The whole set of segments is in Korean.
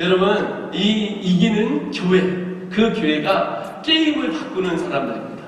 여러분 이 이기는 교회 그 교회가 게임을 바꾸는 사람들입니다.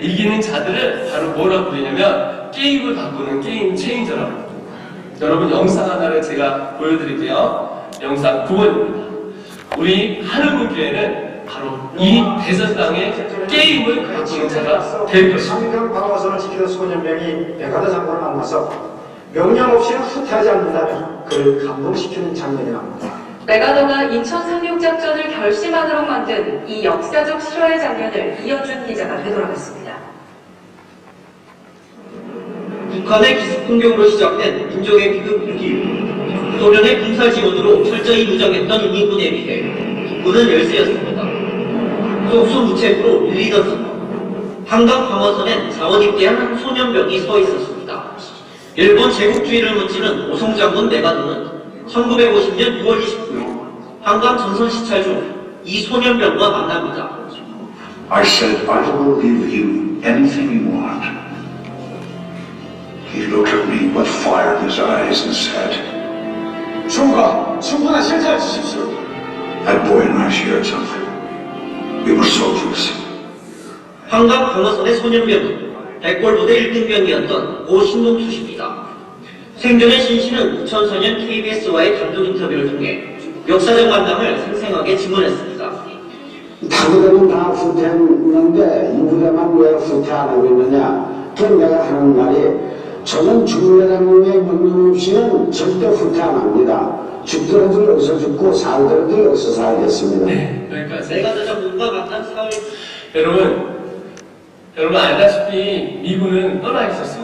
이기는 자들을 바로 뭐라고 부르냐면 게임을 바꾸는 게임 체인저라고 부릅니다. 여러분 영상 하나를 제가 보여드릴게요. 영상 9번입니다. 우리 하늘문 교회는 바로 이 대전당의 게임을 바꾸는 자가 될 것입니다. 상경 방어선을 지키던 소년병이 백화대 장군을 만나서 명령 없이는 후퇴하지 않는다며 그를 감동시키는 장면이 나옵니다. 메가더가 인천 상륙작전을 결심하도록 만든 이 역사적 실화의 장면을 이현준 기자가 되돌아갔습니다. 북한의 기습 공격으로 시작된 민족의 비극 분기 소련의 군사 지원으로 철저히 무장했던 인민군에 비해 북군은 열세였습니다. 속수 무책으로 밀리던 상황 한강 방어선엔 자원 입대한 소년병이 서 있었습니다. 일본 제국주의를 문지는 오송장군 메가드는 1950년 6월 29일 한강 전선 시찰 중 이 소년병과 만납니다. I said, I will give you anything you want. He looked at me with fire in his eyes and said, 총과 충분한 실타를 주십시오. that boy and I shared something. We were soldiers. 한강 방어선의 소년병은 백골부대 1등병이었던 고 신동수 씨입니다. 생전의 신씨는 2004년 KBS와의 단독 인터뷰를 통해 역사적 만남을 생생하게 증언했습니다. 다그들은 다 후퇴했는데 이 부대만 왜 후퇴 안 하고 있느냐? 그럼 내가 하는 말이 저는 중대장님의 명령 없이는 절대 후퇴 안 합니다. 죽더라도 여기서 죽고 살더라도 여기서 살겠습니다. 네, 여기까지. 내가 장군과 만난 사흘 여러분, 여러분 알다시피 미군은 떠나 있었습니다.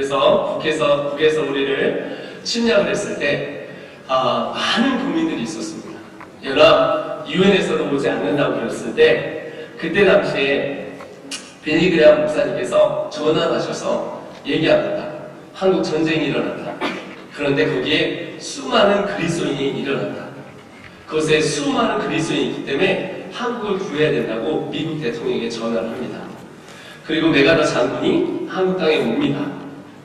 그래서 북에서 북에서 우리를 침략을 했을 때 아, 많은 고민들이 있었습니다. 연합 유엔에서도 오지 않는다고 그랬을 때 그때 당시에 베니그레아 목사님께서 전화하셔서 얘기합니다. 한국 전쟁이 일어났다. 그런데 거기에 수많은 그리스도인이 일어났다. 그것에 수많은 그리스도인이 있기 때문에 한국을 구해야 된다고 미국 대통령에게 전화를 합니다. 그리고 메가더 장군이 한국 땅에 옵니다.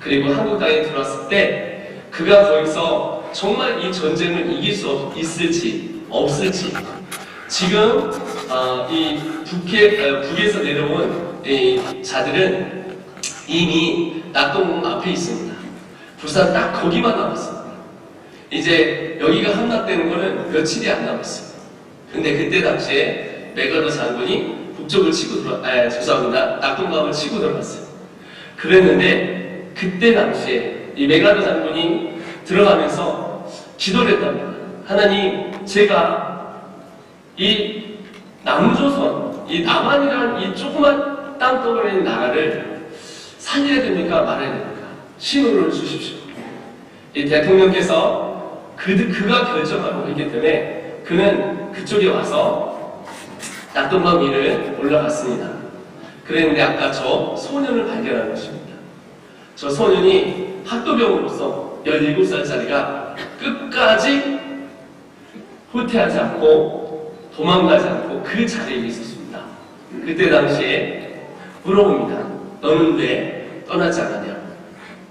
그리고 한국 땅에 들어왔을 때 그가 거기서 정말 이 전쟁을 이길 수 없- 있을지 없을지 지금 아, 이 북에, 아, 북에서 내려온 이 자들은 이미 낙동강 앞에 있습니다. 부산 딱 거기만 남았습니다. 이제 여기가 함락되는 거는 며칠이 안 남았어요. 근데 그때 당시에 메가더 장군이 북쪽을 치고 들어, 아, 죄송합니다. 낙동강을 치고 들어갔어요. 그랬는데 그때 당시에 이 메가더 장군이 들어가면서 기도를 했답니다. 하나님, 제가 이 남조선, 이 남한이라는 이 조그만 땅덩어리 나라를 살려야 됩니까? 말아야 됩니까? 신호를 주십시오. 이 대통령께서 그, 그가 결정하고 있기 때문에 그는 그쪽에 와서 낙동강 위를 올라갔습니다. 그랬는데 아까 저 소년을 발견한 것입니다. 저 소년이 학도병으로서 17살짜리가 끝까지 후퇴하지 않고 도망가지 않고 그 자리에 있었습니다. 그때 당시에 물어봅니다. 너는 왜 떠나지 않았냐?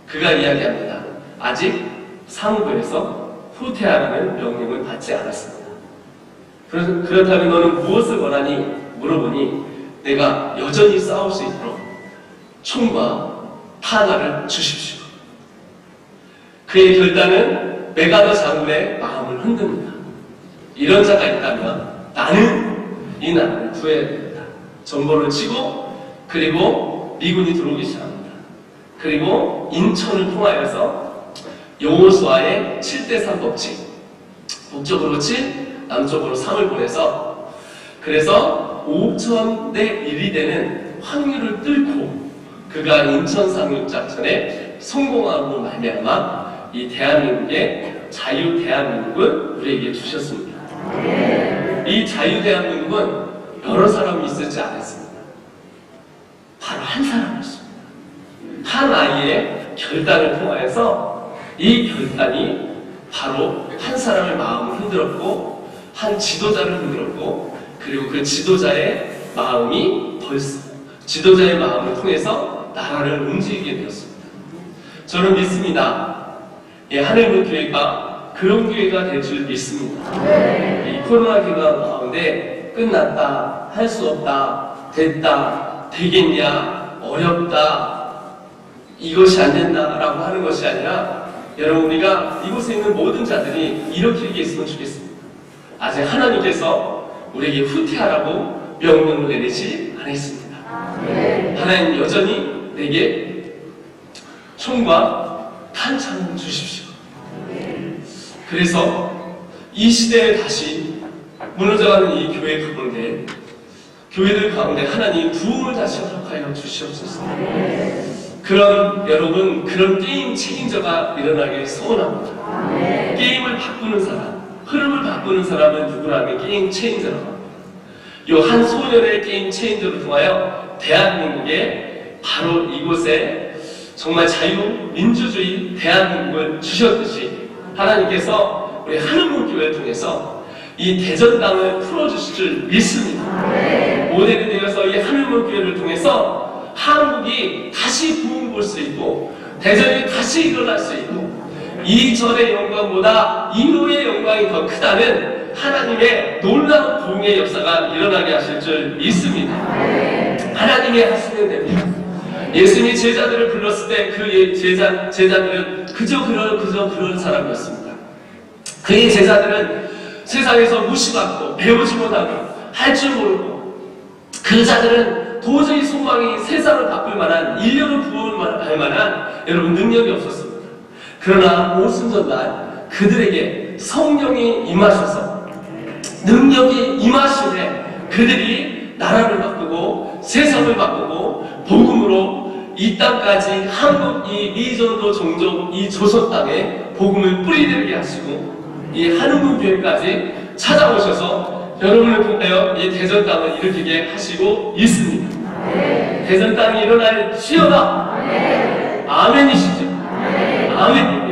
그가 이야기합니다. 아직 상부에서 후퇴하라는 명령을 받지 않았습니다. 그렇다면 너는 무엇을 원하니? 물어보니 내가 여전히 싸울 수 있도록 총과 탄화를 주십시오. 그의 결단은 메가더 장군의 마음을 흔듭니다. 이런 자가 있다면 나는 이 나라를 구해야 됩니다. 정보를 치고 그리고 미군이 들어오기 시작합니다. 그리고 인천을 통하여서 여호수아의 7대3 법칙 북쪽으로 7, 남쪽으로 3을 보내서 그래서 5천 대 1이 되는 확률을 뚫고 그가 인천 상륙 작전에 성공함으로 말미암아 이 대한민국의 자유 대한민국을 우리에게 주셨습니다. 이 자유 대한민국은 여러 사람이 있었지 않았습니다. 바로 한 사람이었습니다. 한 아이의 결단을 통하여서 이 결단이 바로 한 사람의 마음을 흔들었고 한 지도자를 흔들었고 그리고 그 지도자의 마음이 벌써 지도자의 마음을 통해서 나라를 움직이게 되었습니다. 저는 믿습니다. 예, 하늘문 교회가 그런 교회가 될 줄 믿습니다. 이 코로나 기간 가운데 끝났다, 할 수 없다, 됐다, 되겠냐, 어렵다, 이것이 안 된다라고 하는 것이 아니라 여러분 우리가 이곳에 있는 모든 자들이 이렇게 얘기했으면 좋겠습니다. 아직 하나님께서 우리에게 후퇴하라고 명령을 내리지 않았습니다. 하나님 여전히 내게 총과 탄창을 주십시오. 그래서 이 시대에 다시 무너져가는 이 교회 가운데 교회들 가운데 하나님 부흥을 다시 허락하여 주시옵소서. 그런 여러분 그런 게임 책임자가 일어나길 소원합니다. 게임을 바꾸는 사람, 흐름을 바꾸는 사람은 누구라면 게임 체인저라고 합니다. 요한 소년의 게임 체인저를 통하여 대한민국에 바로 이곳에 정말 자유 민주주의 대한민국을 주셨듯이 하나님께서 우리 하늘문 교회를 통해서 이 대전 땅을 풀어주실 줄 믿습니다. 모델이 되어서 이 하늘문 교회를 통해서 한국이 다시 부흥 볼수 있고 대전이 다시 일어날 수 있고 이 전의 영광보다 이후의 영광이 더 크다는 하나님의 놀라운 부흥의 역사가 일어나게 하실 줄 믿습니다. 하나님이 하시는 됩니다. 예수님이 제자들을 불렀을 때 그 제자, 제자들은 그저 그런, 그저 그런 사람이었습니다. 그의 제자들은 세상에서 무시받고 배우지 못하고 할 줄 모르고 그 자들은 도저히 소망이 세상을 바꿀 만한 인력을 부어할 만한 여러분 능력이 없었습니다. 그러나 오순전날 그들에게 성령이 임하셔서 능력이 임하시네 그들이 나라를 바꾸고 세상을 바꾸고 복음으로 이 땅까지 한국 이 미전도 종족 이 조선 땅에 복음을 뿌리내게 하시고 이 한우군 교회까지 찾아오셔서 여러분을 통하여 이 대전 땅을 일으키게 하시고 있습니다. 네. 대전 땅이 일어날 시어다. 네. 아멘이시죠. 네. 아멘.